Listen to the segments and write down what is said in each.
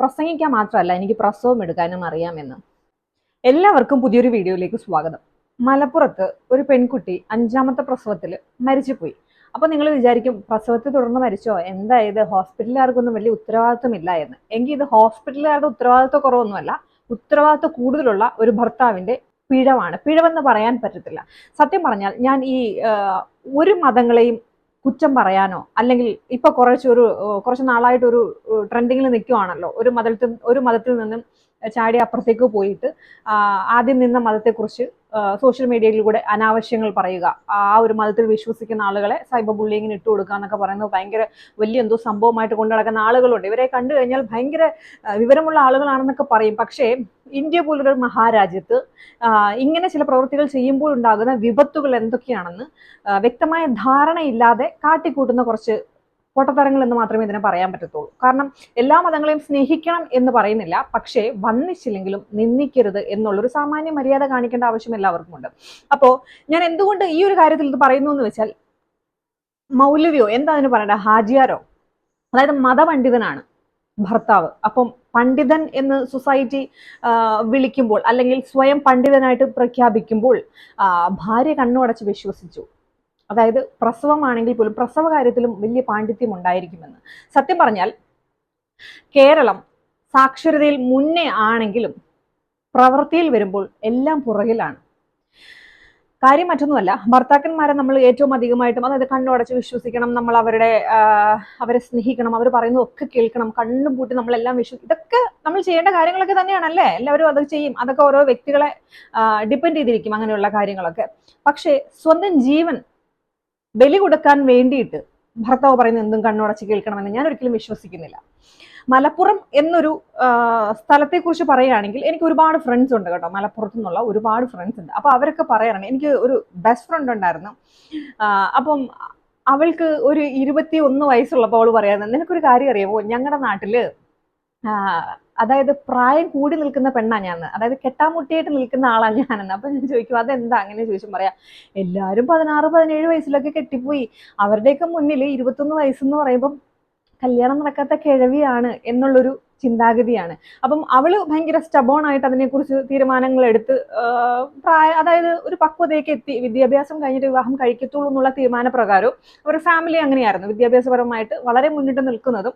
പ്രസംഗിക്കാൻ മാത്രമല്ല എനിക്ക് പ്രസവം എടുക്കാനും അറിയാമെന്ന്. എല്ലാവർക്കും പുതിയൊരു വീഡിയോയിലേക്ക് സ്വാഗതം. മലപ്പുറത്ത് ഒരു പെൺകുട്ടി അഞ്ചാമത്തെ പ്രസവത്തിൽ മരിച്ചുപോയി. അപ്പോൾ നിങ്ങൾ വിചാരിക്കും പ്രസവത്തെ തുടർന്ന് മരിച്ചോ? എന്താ ഇത്? ഹോസ്പിറ്റലുകാർക്കൊന്നും വലിയ ഉത്തരവാദിത്വമില്ല എന്ന്. എങ്കിൽ ഇത് ഹോസ്പിറ്റലുകാരുടെ ഉത്തരവാദിത്വ കുറവൊന്നുമല്ല ഉത്തരവാദിത്വ കൂടുതലുള്ള ഒരു ഭർത്താവിന്റെ പിഴവാണ്. പിഴവെന്ന് പറയാൻ പറ്റത്തില്ല. സത്യം പറഞ്ഞാൽ ഞാൻ ഈ ഒരു മതങ്ങളെയും കുറ്റം പറയാനോ? അല്ലെങ്കിൽ ഇപ്പൊ കുറച്ചൊരു കുറച്ച് നാളായിട്ട് ഒരു ട്രെൻഡിങ്ങിൽ നിൽക്കുവാണല്ലോ ഒരു മതത്തിൽ ഒരു മതത്തിൽ നിന്നും ചാടി അപ്പുറത്തേക്ക് പോയിട്ട് ആദ്യം നിന്ന മതത്തെക്കുറിച്ച് സോഷ്യൽ മീഡിയയിലൂടെ അനാവശ്യങ്ങൾ പറയുക. ആ ഒരു മതത്തിൽ വിശ്വസിക്കുന്ന ആളുകളെ സൈബർ ബുള്ളിങ്ങിന് ഇട്ട് കൊടുക്കുക എന്നൊക്കെ പറയുന്നത് ഭയങ്കര വലിയ എന്തോ സംഭവമായിട്ട് കൊണ്ടു നടക്കുന്ന ആളുകളുണ്ട്. ഇവരെ കണ്ടു കഴിഞ്ഞാൽ ഭയങ്കര വിവരമുള്ള ആളുകളാണെന്നൊക്കെ പറയും. പക്ഷേ ഇന്ത്യ പോലൊരു മഹാരാജ്യത്ത് ഇങ്ങനെ ചില പ്രവൃത്തികൾ ചെയ്യുമ്പോൾ ഉണ്ടാകുന്ന വിപത്തുകൾ എന്തൊക്കെയാണെന്ന് വ്യക്തമായ ധാരണയില്ലാതെ കാട്ടിക്കൂട്ടുന്ന കുറച്ച് പൊട്ടത്തരങ്ങൾ എന്ന് മാത്രമേ ഇതിനെ പറയാൻ പറ്റത്തുള്ളൂ. കാരണം എല്ലാ മതങ്ങളെയും സ്നേഹിക്കണം എന്ന് പറയുന്നില്ല. പക്ഷേ വന്നിച്ചില്ലെങ്കിലും നിന്ദിക്കരുത് എന്നുള്ളൊരു സാമാന്യ മര്യാദ കാണിക്കേണ്ട ആവശ്യം എല്ലാവർക്കും ഉണ്ട്. അപ്പോൾ ഞാൻ എന്തുകൊണ്ട് ഈ ഒരു കാര്യത്തിൽ ഇത് പറയുന്നു എന്ന് വെച്ചാൽ മൗലവിയോ എന്താ അതിന് പറയണ്ട ഹാജിയാരോ? അതായത് മതപണ്ഡിതനാണ് ഭർത്താവ്. അപ്പം പണ്ഡിതൻ എന്ന് സൊസൈറ്റി വിളിക്കുമ്പോൾ അല്ലെങ്കിൽ സ്വയം പണ്ഡിതനായിട്ട് പ്രഖ്യാപിക്കുമ്പോൾ ഭാര്യ കണ്ണുടച്ച് വിശ്വസിച്ചു. അതായത് പ്രസവമാണെങ്കിൽ പോലും പ്രസവ കാര്യത്തിലും വലിയ പാണ്ഡിത്യം ഉണ്ടായിരിക്കുമെന്ന്. സത്യം പറഞ്ഞാൽ കേരളം സാക്ഷരതയിൽ മുന്നേ ആണെങ്കിലും പ്രവൃത്തിയിൽ വരുമ്പോൾ എല്ലാം പുറകിലാണ്. കാര്യം മറ്റൊന്നുമല്ല ഭർത്താക്കന്മാരെ നമ്മൾ ഏറ്റവും അധികമായിട്ടും അതായത് കണ്ണുടച്ച് വിശ്വസിക്കണം നമ്മൾ അവരുടെ അവരെ സ്നേഹിക്കണം അവർ പറയുന്നത് ഒക്കെ കേൾക്കണം കണ്ണും പൂട്ടി നമ്മളെല്ലാം വിശ്വ ഇതൊക്കെ നമ്മൾ ചെയ്യേണ്ട കാര്യങ്ങളൊക്കെ തന്നെയാണ് അല്ലേ എല്ലാവരും അത് ചെയ്യും. അതൊക്കെ ഓരോ വ്യക്തികളെ ഡിപ്പെൻഡ് ചെയ്തിരിക്കും അങ്ങനെയുള്ള കാര്യങ്ങളൊക്കെ. പക്ഷേ സ്വന്തം ജീവൻ ബലി കൊടുക്കാൻ വേണ്ടിയിട്ട് ഭർത്താവ് പറയുന്ന എന്തും കണ്ണുടച്ച് കേൾക്കണമെന്ന് ഞാൻ ഒരിക്കലും വിശ്വസിക്കുന്നില്ല. മലപ്പുറം എന്നൊരു സ്ഥലത്തെ സ്ഥലത്തെക്കുറിച്ച് പറയുകയാണെങ്കിൽ എനിക്ക് ഒരുപാട് ഫ്രണ്ട്സ് ഉണ്ട് കേട്ടോ. മലപ്പുറത്തു നിന്നുള്ള ഒരുപാട് ഫ്രണ്ട്സ് ഉണ്ട്. അപ്പോൾ അവരൊക്കെ പറയാറുണ്ട് എനിക്ക് ഒരു ബെസ്റ്റ് ഫ്രണ്ട് ഉണ്ടായിരുന്നു. അപ്പം അവൾക്ക് ഒരു ഇരുപത്തി ഒന്ന് വയസ്സുള്ളപ്പോൾ അവൾ പറയാറുണ്ട് നിനക്കൊരു കാര്യം അറിയാമോ ഞങ്ങളുടെ നാട്ടിൽ അതായത് പ്രായം കൂടി നിൽക്കുന്ന പെണ്ണാ ഞാൻ അതായത് കെട്ടാമുട്ടിയായിട്ട് നിൽക്കുന്ന ആളാ ഞാനെന്ന്. അപ്പൊ ഞാൻ ചോദിക്കും അതെന്താ? അങ്ങനെ ചോദിച്ചു പറയാം എല്ലാവരും പതിനാറ് പതിനേഴ് വയസ്സിലൊക്കെ കെട്ടിപ്പോയി. അവരുടെയൊക്കെ മുന്നിൽ ഇരുപത്തൊന്ന് വയസ്സെന്ന് പറയുമ്പം കല്യാണം നടക്കാത്ത കിഴവിയാണ് എന്നുള്ളൊരു ചിന്താഗതിയാണ്. അപ്പം അവൾ ഭയങ്കര സ്റ്റബോൺ ആയിട്ട് അതിനെക്കുറിച്ച് തീരുമാനങ്ങൾ എടുത്ത് പ്രായ അതായത് ഒരു പക്വതയൊക്കെ എത്തി. വിദ്യാഭ്യാസം കഴിഞ്ഞിട്ട് വിവാഹം കഴിക്കത്തുള്ളൂ എന്നുള്ള തീരുമാനപ്രകാരവും അവരുടെ ഫാമിലി അങ്ങനെയായിരുന്നു. വിദ്യാഭ്യാസപരമായിട്ട് വളരെ മുന്നിട്ട് നിൽക്കുന്നതും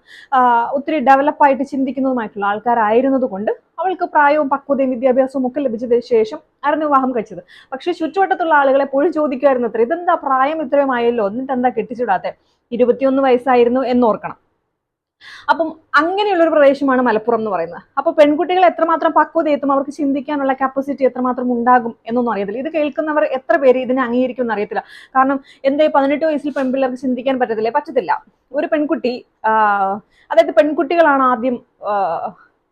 ഒത്തിരി ഡെവലപ്പായിട്ട് ചിന്തിക്കുന്നതുമായിട്ടുള്ള ആൾക്കാരായിരുന്നത് കൊണ്ട് അവൾക്ക് പ്രായവും പക്വതയും വിദ്യാഭ്യാസവും ഒക്കെ ലഭിച്ചതിന് ശേഷം ആയിരുന്നു വിവാഹം കഴിച്ചത്. പക്ഷേ ചുറ്റുവട്ടത്തുള്ള ആളുകളെ എപ്പോഴും ചോദിക്കുമായിരുന്നു അത്ര ഇതെന്താ പ്രായം ഇത്രയും ആയല്ലോ എന്നിട്ട് എന്താ കെട്ടിച്ചിടാത്തെ? ഇരുപത്തിയൊന്ന് വയസ്സായിരുന്നു എന്നോർക്കണം. അപ്പം അങ്ങനെയുള്ള ഒരു പ്രദേശമാണ് മലപ്പുറം എന്ന് പറയുന്നത്. അപ്പോൾ പെൺകുട്ടികൾ എത്രമാത്രം പക്വത എത്തും അവർക്ക് ചിന്തിക്കാനുള്ള കപ്പാസിറ്റി എത്രമാത്രം ഉണ്ടാകും എന്നൊന്നും അറിയത്തില്ല. ഇത് കേൾക്കുന്നവർ എത്ര പേര് ഇതിനെ അംഗീകരിക്കും എന്ന് അറിയത്തില്ല. കാരണം എന്തേ പതിനെട്ട് വയസ്സിൽ പെൺപിള്ളേർക്ക് ചിന്തിക്കാൻ പറ്റത്തില്ലേ? പറ്റത്തില്ല. ഒരു പെൺകുട്ടി അതായത് പെൺകുട്ടികളാണ് ആദ്യം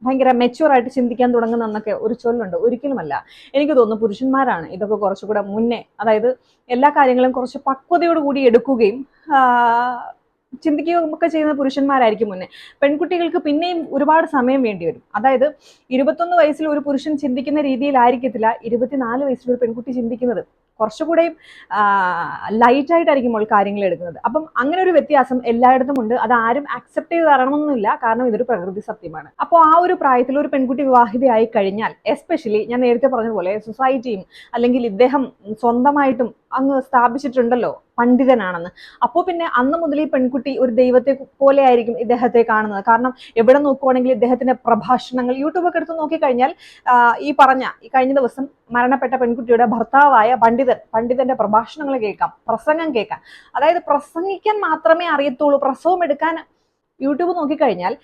ഭയങ്കര മെച്യൂർ ആയിട്ട് ചിന്തിക്കാൻ തുടങ്ങുന്ന എന്നൊക്കെ ഒരു ചൊല്ലുണ്ട്. ഒരിക്കലുമല്ല. എനിക്ക് തോന്നുന്നു പുരുഷന്മാരാണ് ഇതൊക്കെ കുറച്ചുകൂടെ മുന്നേ അതായത് എല്ലാ കാര്യങ്ങളും കുറച്ച് പക്വതയോടുകൂടി എടുക്കുകയും ചിന്തിക്കുകയും ഒക്കെ ചെയ്യുന്ന പുരുഷന്മാരായിരിക്കും മുന്നേ. പെൺകുട്ടികൾക്ക് പിന്നെയും ഒരുപാട് സമയം വേണ്ടി വരും. അതായത് ഇരുപത്തൊന്ന് വയസ്സിൽ ഒരു പുരുഷൻ ചിന്തിക്കുന്ന രീതിയിലായിരിക്കത്തില്ല ഇരുപത്തിനാല് വയസ്സിൽ ഒരു പെൺകുട്ടി ചിന്തിക്കുന്നത്. കുറച്ചുകൂടെയും ലൈറ്റായിട്ടായിരിക്കും അവൾ കാര്യങ്ങൾ എടുക്കുന്നത്. അപ്പം അങ്ങനെ ഒരു വ്യത്യാസം എല്ലായിടത്തും ഉണ്ട്. അത് ആരും അക്സെപ്റ്റ് ചെയ്ത് തരണമെന്നില്ല. കാരണം ഇതൊരു പ്രകൃതി സത്യമാണ്. അപ്പോൾ ആ ഒരു പ്രായത്തിൽ ഒരു പെൺകുട്ടി വിവാഹിതയായി കഴിഞ്ഞാൽ എസ്പെഷ്യലി ഞാൻ നേരത്തെ പറഞ്ഞതുപോലെ സൊസൈറ്റിയും അല്ലെങ്കിൽ ഇദ്ദേഹം സ്വന്തമായിട്ടും അങ്ങ് സ്ഥാപിച്ചിട്ടുണ്ടല്ലോ പണ്ഡിതനാണെന്ന്. അപ്പോൾ പിന്നെ അന്ന് മുതൽ ഈ പെൺകുട്ടി ഒരു ദൈവത്തെ പോലെ ആയിരിക്കും ഇദ്ദേഹത്തെ കാണുന്നത്. കാരണം എവിടെ നോക്കുവാണെങ്കിൽ ഇദ്ദേഹത്തിന്റെ പ്രഭാഷണങ്ങൾ യൂട്യൂബൊക്കെ എടുത്ത് നോക്കിക്കഴിഞ്ഞാൽ ഈ പറഞ്ഞ ഈ കഴിഞ്ഞ ദിവസം മരണപ്പെട്ട പെൺകുട്ടിയുടെ ഭർത്താവായ പണ്ഡിതൻ പണ്ഡിതന്റെ പ്രഭാഷണങ്ങൾ കേൾക്കാം പ്രസംഗം കേൾക്കാം. അതായത് പ്രസംഗിക്കാൻ മാത്രമേ അറിയത്തുള്ളൂ പ്രസവം എടുക്കാൻ യൂട്യൂബ് നോക്കിക്കഴിഞ്ഞാൽ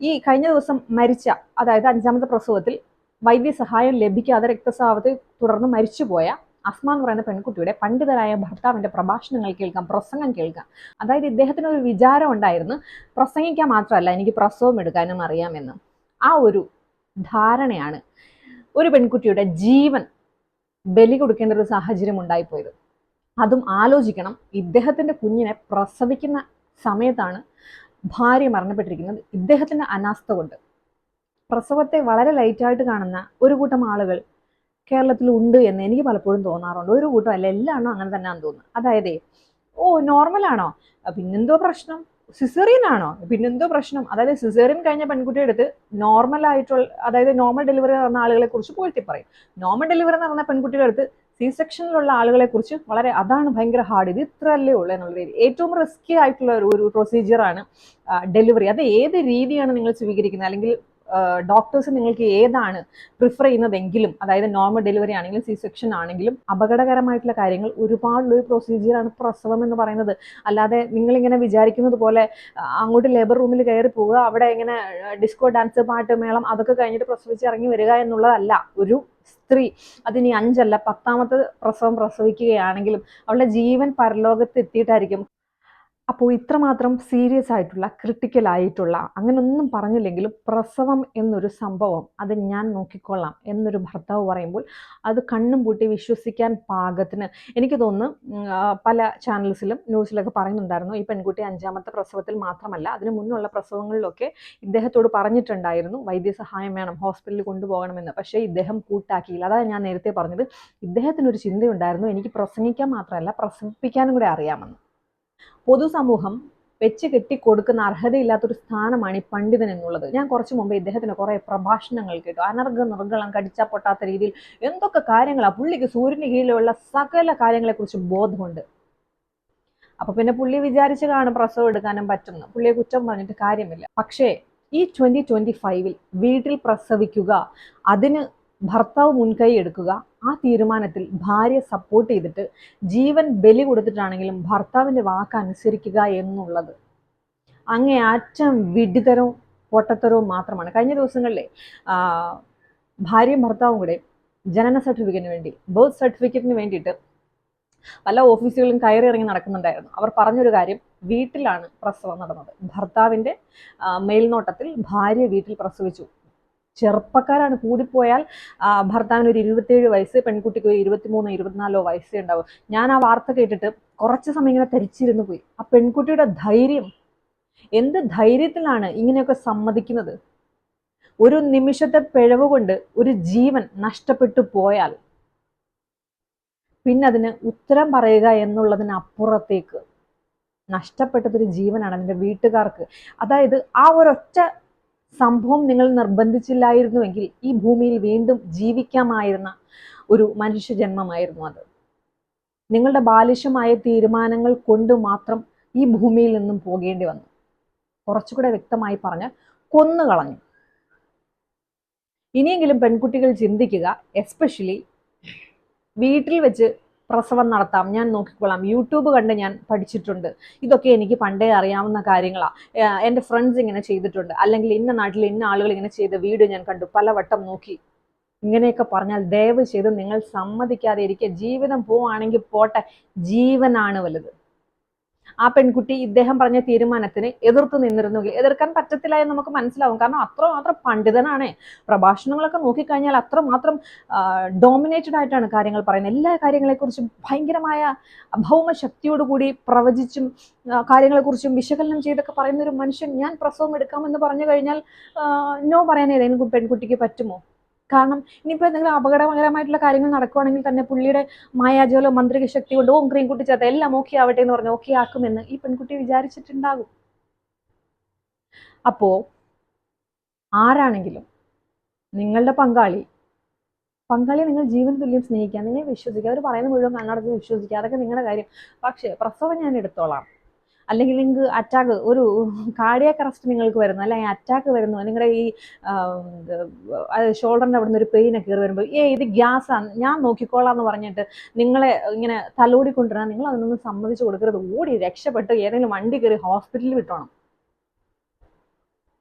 ഈ കഴിഞ്ഞ ദിവസം മരിച്ച അതായത് അഞ്ചാമത്തെ പ്രസവത്തിൽ വൈദ്യസഹായം ലഭിക്കാതെ രക്തസ്രാവത്തെ തുടർന്ന് മരിച്ചുപോയ അസ്മ എന്ന് പറയുന്ന പെൺകുട്ടിയുടെ പണ്ഡിതരായ ഭർത്താവിന്റെ പ്രഭാഷണങ്ങൾ കേൾക്കാം പ്രസംഗം കേൾക്കാം. അതായത് ഇദ്ദേഹത്തിന് ഒരു വിചാരം ഉണ്ടായിരുന്നു പ്രസംഗിക്കാൻ മാത്രമല്ല എനിക്ക് പ്രസവം എടുക്കാനും അറിയാമെന്ന്. ആ ഒരു ധാരണയാണ് ഒരു പെൺകുട്ടിയുടെ ജീവൻ ബലി കൊടുക്കേണ്ട ഒരു സാഹചര്യം ഉണ്ടായിപ്പോയത്. അതും ആലോചിക്കണം ഇദ്ദേഹത്തിന്റെ കുഞ്ഞിനെ പ്രസവിക്കുന്ന സമയത്താണ് ഭാര്യ മരണപ്പെട്ടിരിക്കുന്നത്. ഇദ്ദേഹത്തിന്റെ അനാസ്ഥ കൊണ്ട്. പ്രസവത്തെ വളരെ ലൈറ്റായിട്ട് കാണുന്ന ഒരു കൂട്ടം ആളുകൾ കേരളത്തിൽ ഉണ്ട് എന്ന് എനിക്ക് പലപ്പോഴും തോന്നാറുണ്ട്. ഒരു കൂട്ടം അല്ല എല്ലാണോ അങ്ങനെ തന്നെയാണെന്ന് തോന്നുന്നു. അതായത് ഓ നോർമലാണോ പിന്നെന്തോ പ്രശ്നം? സിസേറിയൻ ആണോ? പിന്നെന്തോ പ്രശ്നം? അതായത് സിസേറിയൻ കഴിഞ്ഞ പെൺകുട്ടിയുടെ അടുത്ത് നോർമൽ ആയിട്ടുള്ള അതായത് നോർമൽ ഡെലിവറി നടന്ന ആളുകളെ കുറിച്ച് പോയിട്ട് പറയും. നോർമൽ ഡെലിവറി നടന്ന പെൺകുട്ടിയുടെ അടുത്ത് സി സെക്ഷനിലുള്ള ആളുകളെ കുറിച്ച് വളരെ അതാണ് ഭയങ്കര ഹാർഡ് ഇത് ഇത്ര അല്ലേ ഉള്ളൂ എന്നുള്ള രീതി ഏറ്റവും റിസ്കി ആയിട്ടുള്ള ഒരു ഒരു പ്രൊസീജിയറാണ് ഡെലിവറി അത് ഏത് രീതിയാണ് നിങ്ങൾ സ്വീകരിക്കുന്നത്? അല്ലെങ്കിൽ ഡോക്ടേഴ്സ് നിങ്ങൾക്ക് ഏതാണ് പ്രിഫർ ചെയ്യുന്നതെങ്കിലും അതായത് നോർമൽ ഡെലിവറി ആണെങ്കിലും സി സെക്ഷൻ ആണെങ്കിലും അപകടകരമായിട്ടുള്ള കാര്യങ്ങൾ ഒരുപാടുള്ള ഒരു പ്രൊസീജിയറാണ് പ്രസവം എന്ന് പറയുന്നത്. അല്ലാതെ നിങ്ങളിങ്ങനെ വിചാരിക്കുന്നത് പോലെ അങ്ങോട്ട് ലേബർ റൂമിൽ കയറി പോവുക അവിടെ ഇങ്ങനെ ഡിസ്കോ ഡാൻസ് പാട്ട് മേളം അതൊക്കെ കഴിഞ്ഞിട്ട് പ്രസവിച്ച് ഇറങ്ങി വരിക എന്നുള്ളതല്ല. ഒരു സ്ത്രീ അതിനി അഞ്ചല്ല പത്താമത്തെ പ്രസവം പ്രസവിക്കുകയാണെങ്കിലും അവളുടെ ജീവൻ പരലോകത്ത് എത്തിയിട്ടായിരിക്കും. അപ്പോൾ ഇത്രമാത്രം സീരിയസ് ആയിട്ടുള്ള ക്രിട്ടിക്കൽ ആയിട്ടുള്ള അങ്ങനൊന്നും പറഞ്ഞില്ലെങ്കിലും പ്രസവം എന്നൊരു സംഭവം അത് ഞാൻ നോക്കിക്കൊള്ളാം എന്നൊരു ഭർത്താവ് പറയുമ്പോൾ അത് കണ്ണും പൂട്ടി വിശ്വസിക്കാൻ പാകത്തിന്. എനിക്ക് തോന്നുന്നു പല ചാനൽസിലും ന്യൂസിലൊക്കെ പറയുന്നുണ്ടായിരുന്നു ഈ പെൺകുട്ടി അഞ്ചാമത്തെ പ്രസവത്തിൽ മാത്രമല്ല അതിന് മുന്നുള്ള പ്രസവങ്ങളിലൊക്കെ ഇദ്ദേഹത്തോട് പറഞ്ഞിട്ടുണ്ടായിരുന്നു വൈദ്യസഹായം വേണം ഹോസ്പിറ്റലിൽ കൊണ്ടുപോകണമെന്ന്. പക്ഷേ ഇദ്ദേഹം കൂട്ടാക്കിയില്ല. അതാണ് ഞാൻ നേരത്തെ പറഞ്ഞത് ഇദ്ദേഹത്തിനൊരു ചിന്തയുണ്ടായിരുന്നു എനിക്ക് പ്രസംഗിക്കാൻ മാത്രമല്ല പ്രസവിപ്പിക്കാനും കൂടെ അറിയാമെന്ന്. പൊതുസമൂഹം വെച്ച് കെട്ടി കൊടുക്കുന്ന അർഹതയില്ലാത്തൊരു സ്ഥാനമാണ് ഈ പണ്ഡിതൻ എന്നുള്ളത്. ഞാൻ കുറച്ച് മുമ്പ് ഇദ്ദേഹത്തിന് കുറേ പ്രഭാഷണങ്ങൾ കേട്ടു. അനർഘ നിർഗളം കടിച്ചാൽ പൊട്ടാത്ത രീതിയിൽ എന്തൊക്കെ കാര്യങ്ങളാണ് പുള്ളിക്ക് സൂര്യന് കീഴിലുള്ള സകല കാര്യങ്ങളെക്കുറിച്ച് ബോധമുണ്ട്. അപ്പൊ പിന്നെ പുള്ളി വിചാരിച്ച് കാണും പ്രസവം എടുക്കാനും പറ്റുന്നു പുള്ളിയെ കുറ്റം പറഞ്ഞിട്ട് കാര്യമില്ല. പക്ഷേ ഈ ട്വന്റി ട്വന്റി ഫൈവിൽ വീട്ടിൽ പ്രസവിക്കുക അതിന് ഭർത്താവ് മുൻകൈ എടുക്കുക. ആ തീരുമാനത്തിൽ ഭാര്യ സപ്പോർട്ട് ചെയ്തിട്ട് ജീവൻ ബലി കൊടുത്തിട്ടാണെങ്കിലും ഭർത്താവിന്റെ വാക്ക് അനുസരിക്കുക എന്നുള്ളത്. അങ്ങേയറ്റം വിഡിതരവും പൊട്ടത്തരവും മാത്രമാണ്. കഴിഞ്ഞ ദിവസങ്ങളിലെ ഭാര്യ ഭാര്യയും ഭർത്താവും കൂടെ ജനന സർട്ടിഫിക്കറ്റിന് വേണ്ടി ബർത്ത് സർട്ടിഫിക്കറ്റിന് വേണ്ടിയിട്ട് പല ഓഫീസുകളിലും കയറി ഇറങ്ങി നടക്കുന്നുണ്ടായിരുന്നു. അവർ പറഞ്ഞൊരു കാര്യം വീട്ടിലാണ് പ്രസവം നടന്നത്. ഭർത്താവിന്റെ മേൽനോട്ടത്തിൽ ഭാര്യ വീട്ടിൽ പ്രസവിച്ചു. ചെറുപ്പക്കാരാണ്. കൂടിപ്പോയാൽ ഭർത്താവിന് ഒരു ഇരുപത്തിയേഴ് വയസ്സ് പെൺകുട്ടിക്ക് ഒരു ഇരുപത്തിമൂന്ന് ഇരുപത്തിനാലോ വയസ്സേ ഉണ്ടാവും. ഞാൻ ആ വാർത്ത കേട്ടിട്ട് കുറച്ച് സമയം ഇങ്ങനെ തരിച്ചിരുന്നു പോയി. ആ പെൺകുട്ടിയുടെ ധൈര്യം. എന്ത് ധൈര്യത്തിലാണ് ഇങ്ങനെയൊക്കെ സമ്മതിക്കുന്നത്? ഒരു നിമിഷത്തെ പിഴവ് കൊണ്ട് ഒരു ജീവൻ നഷ്ടപ്പെട്ടു പോയാൽ പിന്നെ അതിന് ഉത്തരം പറയുക എന്നുള്ളതിനപ്പുറത്തേക്ക് നഷ്ടപ്പെട്ടതൊരു ജീവനാണ് അതിന്റെ വീട്ടുകാർക്ക്. അതായത് ആ ഒരൊറ്റ സംഭവം നിങ്ങൾ നിർബന്ധിച്ചില്ലായിരുന്നുവെങ്കിൽ ഈ ഭൂമിയിൽ വീണ്ടും ജീവിക്കാമായിരുന്ന ഒരു മനുഷ്യജന്മമായിരുന്നു അത്. നിങ്ങളുടെ ബാലിശമായ തീരുമാനങ്ങൾ കൊണ്ട് മാത്രം ഈ ഭൂമിയിൽ നിന്നും പോകേണ്ടി വന്നു. കുറച്ചുകൂടെ വ്യക്തമായി പറഞ്ഞ് കൊന്നുകളഞ്ഞു ഇനിയെങ്കിലും പെൺകുട്ടികൾ ചിന്തിക്കുക എസ്പെഷ്യലി വീട്ടിൽ വെച്ച് പ്രസവം നടത്താം. ഞാൻ നോക്കിക്കൊള്ളാം യൂട്യൂബ് കണ്ട് ഞാൻ പഠിച്ചിട്ടുണ്ട്. ഇതൊക്കെ എനിക്ക് പണ്ടേ അറിയാവുന്ന കാര്യങ്ങളാണ് എന്റെ ഫ്രണ്ട്സ് ഇങ്ങനെ ചെയ്തിട്ടുണ്ട്. അല്ലെങ്കിൽ ഇന്ന നാട്ടിൽ ഇന്ന ആളുകൾ ഇങ്ങനെ ചെയ്ത വീഡിയോ ഞാൻ കണ്ടു. പലവട്ടം നോക്കി. ഇങ്ങനെയൊക്കെ പറഞ്ഞാൽ ദയവ് ചെയ്ത് നിങ്ങൾ സമ്മതിക്കാതെ ഇരിക്കുക. ജീവിതം പോവാണെങ്കിൽ പോട്ടെ. ജീവനാണ് വലുത്. ആ പെൺകുട്ടി ഇദ്ദേഹം പറഞ്ഞ തീരുമാനത്തിന് എതിർത്ത് നിന്നിരുന്നെങ്കിൽ എതിർക്കാൻ പറ്റത്തില്ല എന്ന് നമുക്ക് മനസ്സിലാവും. കാരണം അത്രമാത്രം പണ്ഡിതനാണ്. പ്രഭാഷണങ്ങളൊക്കെ നോക്കിക്കഴിഞ്ഞാൽ അത്രമാത്രം ഡോമിനേറ്റഡ് ആയിട്ടാണ് കാര്യങ്ങൾ പറയുന്നത്. എല്ലാ കാര്യങ്ങളെക്കുറിച്ചും ഭയങ്കരമായ ഭൗമശക്തിയോടുകൂടി പ്രവചിച്ചും കാര്യങ്ങളെക്കുറിച്ചും വിശകലനം ചെയ്തൊക്കെ പറയുന്ന ഒരു മനുഷ്യൻ ഞാൻ പ്രസവം എടുക്കാമെന്ന് പറഞ്ഞു കഴിഞ്ഞാൽ നോ പറയാൻ ഏതെങ്കിലും പെൺകുട്ടിക്ക് പറ്റുമോ? കാരണം ഇനിയിപ്പോൾ എന്തെങ്കിലും അപകടകരമായിട്ടുള്ള കാര്യങ്ങൾ നടക്കുവാണെങ്കിൽ തന്നെ പുള്ളിയുടെ മായാജോലോ മന്ത്രിക ശക്തി കൊണ്ട് ഓം ക്രീം കുട്ടി ചേർത്ത് എല്ലാം ഓക്കെ ആവട്ടെ എന്ന് പറഞ്ഞ് ഓക്കെ ആക്കുമെന്ന് ഈ പെൺകുട്ടി വിചാരിച്ചിട്ടുണ്ടാകും. അപ്പോ ആരാണെങ്കിലും നിങ്ങളുടെ പങ്കാളി പങ്കാളിയെ നിങ്ങൾ ജീവൻ തുല്യം സ്നേഹിക്കുക നിങ്ങൾ വിശ്വസിക്കുക അവർ പറയുന്ന മുഴുവൻ കണ്ണടച്ച് വിശ്വസിക്കുക അതൊക്കെ നിങ്ങളുടെ കാര്യം. പക്ഷേ പ്രസവം ഞാൻ എടുത്തോളാം. അല്ലെങ്കിൽ നിങ്ങൾക്ക് അറ്റാക്ക് ഒരു കാർഡിയാക് അറസ്റ്റ് നിങ്ങൾക്ക് വരുന്നു. അല്ലെങ്കിൽ അറ്റാക്ക് വരുന്നു. നിങ്ങളുടെ ഈ ഷോൾഡറിന്റെ അവിടെ നിന്ന് ഒരു പെയിനൊക്കെ കയറി വരുമ്പോൾ ഏ ഇത് ഗ്യാസാണ് ഞാൻ നോക്കിക്കോളാം എന്ന് പറഞ്ഞിട്ട് നിങ്ങളെ ഇങ്ങനെ തലോടി കൊണ്ടുവരാൻ നിങ്ങൾ അതിനൊന്നും സമ്മതിച്ചു കൊടുക്കരുത്. ഓടി രക്ഷപ്പെട്ട് ഏതെങ്കിലും വണ്ടി കയറി ഹോസ്പിറ്റലിൽ വിട്ടോണം.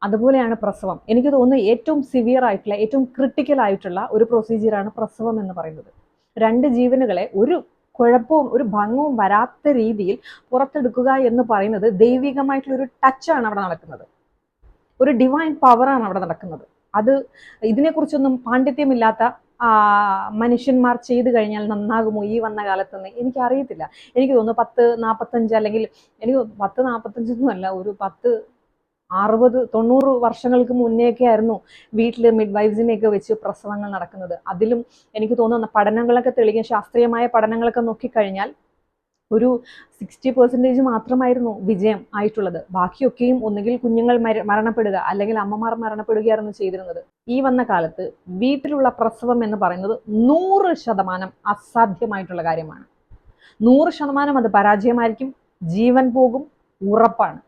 അതുപോലെയാണ് പ്രസവം. എനിക്ക് തോന്നുന്നു ഏറ്റവും സിവിയർ ആയിട്ടുള്ള ഏറ്റവും ക്രിട്ടിക്കൽ ആയിട്ടുള്ള ഒരു പ്രൊസീജിയറാണ് പ്രസവം എന്ന് പറയുന്നത്. രണ്ട് ജീവനുകളെ ഒരു കുഴപ്പവും ഒരു ഭംഗവും വരാത്ത രീതിയിൽ പുറത്തെടുക്കുക എന്ന് പറയുന്നത് ദൈവികമായിട്ടുള്ള ഒരു ടച്ചാണ് അവിടെ നടക്കുന്നത്. ഒരു ഡിവൈൻ പവറാണ് അവിടെ നടക്കുന്നത്. അത് ഇതിനെക്കുറിച്ചൊന്നും പാണ്ഡിത്യമില്ലാത്ത മനുഷ്യന്മാർ ചെയ്തു കഴിഞ്ഞാൽ നന്നാകുമോ ഈ വന്ന കാലത്തെന്ന് എനിക്ക് അറിയത്തില്ല എനിക്ക് തോന്നുന്നു പത്ത് നാൽപ്പത്തഞ്ച് അല്ലെങ്കിൽ എനിക്ക് പത്ത് നാൽപ്പത്തഞ്ചൊന്നും അല്ല ഒരു പത്ത് അറുപത് തൊണ്ണൂറ് വർഷങ്ങൾക്ക് മുന്നേയൊക്കെ ആയിരുന്നു വീട്ടിൽ മിഡ് വൈഫ്സിനെയൊക്കെ വെച്ച് പ്രസവങ്ങൾ നടക്കുന്നത്. അതിലും എനിക്ക് തോന്നുന്ന പഠനങ്ങളൊക്കെ തെളിയിക്കാൻ ശാസ്ത്രീയമായ പഠനങ്ങളൊക്കെ നോക്കിക്കഴിഞ്ഞാൽ ഒരു സിക്സ്റ്റി പെർസെന്റേജ് മാത്രമായിരുന്നു വിജയം ആയിട്ടുള്ളത്. ബാക്കിയൊക്കെയും ഒന്നുകിൽ കുഞ്ഞുങ്ങൾ മര- മരണപ്പെടുക അല്ലെങ്കിൽ അമ്മമാർ മരണപ്പെടുകയായിരുന്നു ചെയ്തിരുന്നത്. ഈ വന്ന കാലത്ത് വീട്ടിലുള്ള പ്രസവം എന്ന് പറയുന്നത് നൂറ് ശതമാനം അസാധ്യമായിട്ടുള്ള കാര്യമാണ്. നൂറ് ശതമാനം അത് പരാജയമായിരിക്കും ജീവൻ പോകും ഉറപ്പാണ്.